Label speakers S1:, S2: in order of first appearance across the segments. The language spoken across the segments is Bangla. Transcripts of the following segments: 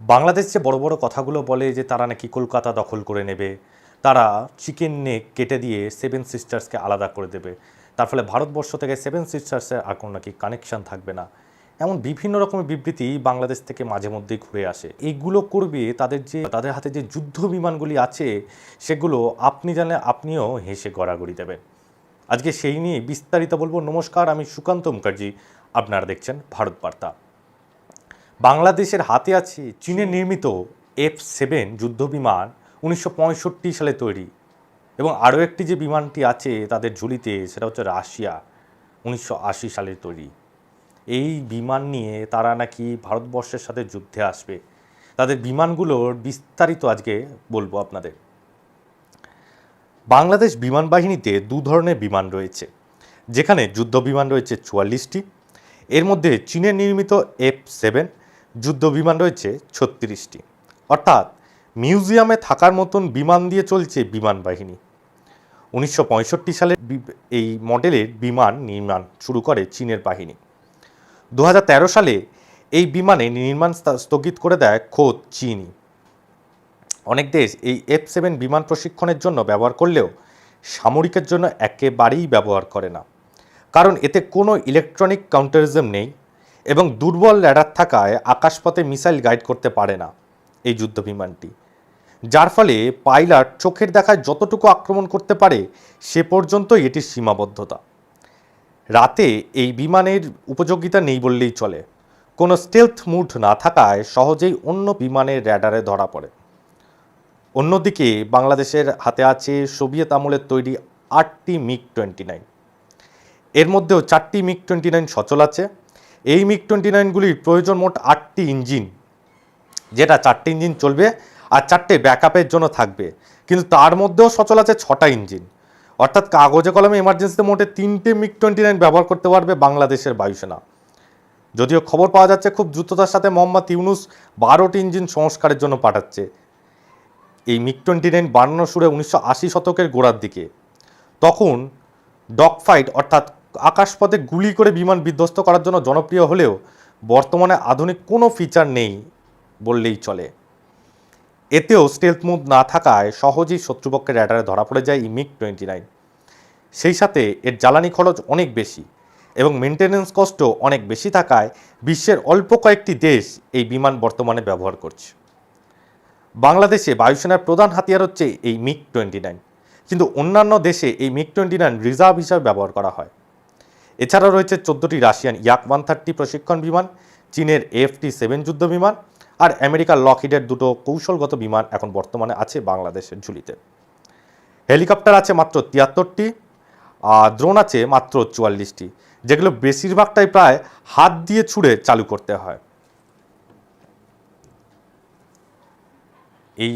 S1: বাংলাদেশ যে বড় বড় কথাগুলো বলে যে তারা নাকি কলকাতা দখল করে নেবে, তারা চিকেন নেক কেটে দিয়ে সেভেন সিস্টার্সকে আলাদা করে দেবে। তার ফলে ভারতবর্ষ থেকে সেভেন সিস্টার্সের আর কোনো নাকি কানেকশন থাকবে না। এমন বিভিন্ন রকমের বিবৃতি বাংলাদেশ থেকে মাঝে মধ্যেই ঘুরে আসে। এইগুলো করবে তাদের যে, তাদের হাতে যে যুদ্ধ বিমানগুলি আছে, সেগুলো আপনি জানলে আপনিও হেসে গড়াগড়ি দেবেন। আজকে সেই নিয়ে বিস্তারিত বলব। নমস্কার, আমি সুকান্ত মুখার্জি। আপনারা দেখছেন ভারত বার্তা। বাংলাদেশের হাতে আছে চীনের নির্মিত এফ সেভেন যুদ্ধবিমান উনিশশো পঁয়ষট্টি সালে তৈরি। এবং আরও একটি যে বিমানটি আছে তাদের ঝুলিতে, সেটা হচ্ছে রাশিয়া, উনিশশো সালের তৈরি। এই বিমান নিয়ে তারা নাকি ভারতবর্ষের সাথে যুদ্ধে আসবে। তাদের বিমানগুলোর বিস্তারিত আজকে বলব আপনাদের। বাংলাদেশ বিমান বাহিনীতে দু ধরনের বিমান রয়েছে। যেখানে যুদ্ধ বিমান রয়েছে চুয়াল্লিশটি। এর মধ্যে চীনের নির্মিত এফ সেভেন যুদ্ধ বিমান রয়েছে ছত্রিশটি। অর্থাৎ মিউজিয়ামে থাকার মতন বিমান দিয়ে চলছে বিমান বাহিনী। উনিশশো পঁয়ষট্টি সালে এই মডেলের বিমান নির্মাণ শুরু করে চীনের বাহিনী। দু হাজার তেরো সালে এই বিমানে নির্মাণ স্থগিত করে দেয় খোদ চীনই অনেক দেশ এই এফ সেভেন বিমান প্রশিক্ষণের জন্য ব্যবহার করলেও সামরিকের জন্য একেবারেই ব্যবহার করে না। কারণ এতে কোনো ইলেকট্রনিক কাউন্টারিজম নেই। এবং দুর্বল র্যাডার থাকায় আকাশপথে মিসাইল গাইড করতে পারে না এই যুদ্ধ বিমানটি যার ফলে পাইলট চোখের দেখায় যতটুকু আক্রমণ করতে পারে, সে পর্যন্ত এটির সীমাবদ্ধতা। রাতে এই বিমানের উপযোগিতা নেই বললেই চলে। কোনো স্টেলথ মুড না থাকায় সহজেই অন্য বিমানের র্যাডারে ধরা পড়ে। অন্যদিকে বাংলাদেশের হাতে আছে সোভিয়েত আমলের তৈরি আটটি মিগ টোয়েন্টি নাইন। এর মধ্যেও চারটি মিগ টোয়েন্টি নাইন সচল আছে। এই মিগ টোয়েন্টি নাইনগুলির প্রয়োজন মোট আটটি ইঞ্জিন, যেটা চারটে ইঞ্জিন চলবে আর চারটে ব্যাকআপের জন্য থাকবে। কিন্তু তার মধ্যেও সচল আছে ছটা ইঞ্জিন। অর্থাৎ কাগজে কলমে এমার্জেন্সিতে মোটে তিনটে মিগ টোয়েন্টি নাইন ব্যবহার করতে পারবে বাংলাদেশের বায়ুসেনা। যদিও খবর পাওয়া যাচ্ছে খুব দ্রুততার সাথে মোহাম্মদ ইউনুস বারোটি ইঞ্জিন সংস্কারের জন্য পাঠাচ্ছে। এই মিগ টোয়েন্টি নাইন বানানো শুরু উনিশশো আশি শতকের গোড়ার দিকে। তখন ডগ ফাইট অর্থাৎ আকাশপথে গুলি করে বিমান বিধ্বস্ত করার জন্য জনপ্রিয় হলেও বর্তমানে আধুনিক কোনো ফিচার নেই বললেই চলে। এতেও স্টেলথ মুভ না থাকায় সহজেই শত্রুপক্ষের র্যাডারে ধরা পড়ে যায় এই মিগ টোয়েন্টি নাইন সেই সাথে এর জ্বালানি খরচ অনেক বেশি এবং মেনটেনেন্স কস্টও অনেক বেশি থাকায় বিশ্বের অল্প কয়েকটি দেশ এই বিমান বর্তমানে ব্যবহার করছে। বাংলাদেশে বায়ুসেনার প্রধান হাতিয়ার হচ্ছে এই মিগ টোয়েন্টি নাইন কিন্তু অন্যান্য দেশে এই মিগ টোয়েন্টি নাইন রিজার্ভ হিসাবে ব্যবহার করা হয়। এছাড়াও রয়েছে চোদ্দোটি রাশিয়ান ইয়াক ওয়ান থার্টি প্রশিক্ষণ বিমান, চীনের এফটি সেভেন যুদ্ধ বিমান আর আমেরিকার লকহিডের দুটো কৌশলগত বিমান এখন বর্তমানে আছে বাংলাদেশের ঝুলিতে। হেলিকপ্টার আছে মাত্র তিয়াত্তরটি, আর দ্রোন আছে মাত্র চুয়াল্লিশটি, যেগুলো বেশিরভাগটাই প্রায় হাত দিয়ে ছুঁড়ে চালু করতে হয়। এই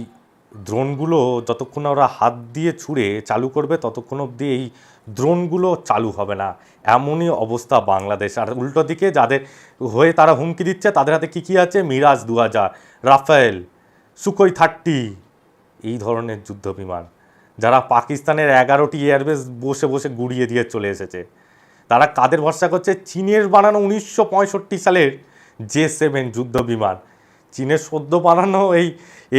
S1: ড্রোনগুলো যতক্ষণ ওরা হাত দিয়ে ছুঁড়ে চালু করবে, ততক্ষণ অবধি এই ড্রোনগুলো চালু হবে না। এমনই অবস্থা বাংলাদেশ। আর উল্টো দিকে যাদের হয়ে তারা হুমকি দিচ্ছে, তাদের হাতে কী কী আছে? মিরাজ দু হাজার রাফেল সুকই থার্টি, এই ধরনের যুদ্ধ বিমান। যারা পাকিস্তানের এগারোটি এয়ারবেস বসে বসে গুড়িয়ে দিয়ে চলে এসেছে। তারা কাদের ভরসা করছে? চীনের বানানো উনিশশো পঁয়ষট্টি সালের জে সেভেন যুদ্ধ বিমান। চীনের সদ্য বানানো এই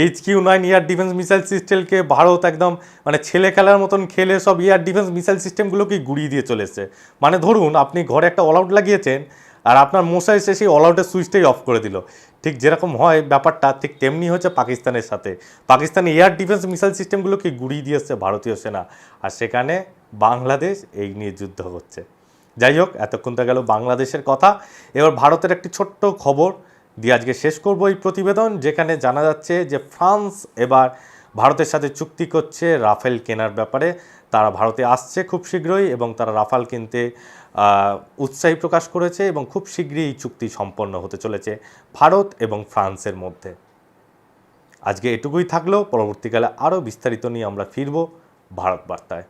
S1: H Q nine air defence missile সিস্টেমকে ভারত একদম মানে ছেলে খেলার মতন খেলে সব এয়ার ডিফেন্স মিসাইল সিস্টেমগুলোকে গুড়িয়ে দিয়ে চলে এসছে মানে ধরুন, আপনি ঘরে একটা অল আউট লাগিয়েছেন আর আপনার মশা এসে সেই অল আউটের সুইচটাই অফ করে দিল। ঠিক যেরকম হয় ব্যাপারটা, ঠিক তেমনি হচ্ছে পাকিস্তানের সাথে। পাকিস্তান এয়ার ডিফেন্স মিসাইল সিস্টেমগুলোকে গুড়িয়ে দিয়ে এসছে ভারতীয় সেনা। আর সেখানে বাংলাদেশ এই নিয়ে যুদ্ধ হচ্ছে। যাই হোক, এতক্ষণ তো গেল বাংলাদেশের কথা। এবার ভারতের একটি ছোট্ট খবর দিয়ে আজকে শেষ করব এই প্রতিবেদন, যেখানে জানা যাচ্ছে যে ফ্রান্স এবার ভারতের সাথে চুক্তি করছে রাফেল কেনার ব্যাপারে। তারা ভারতে আসছে খুব শীঘ্রই এবং তারা রাফাল কিনতে উৎসাহী প্রকাশ করেছে এবং খুব শীঘ্রই এই চুক্তি সম্পন্ন হতে চলেছে ভারত এবং ফ্রান্সের মধ্যে। আজকে এটুকুই থাকল, পরবর্তীকালে আরও বিস্তারিত নিয়ে আমরা ফিরব ভারত বার্তায়।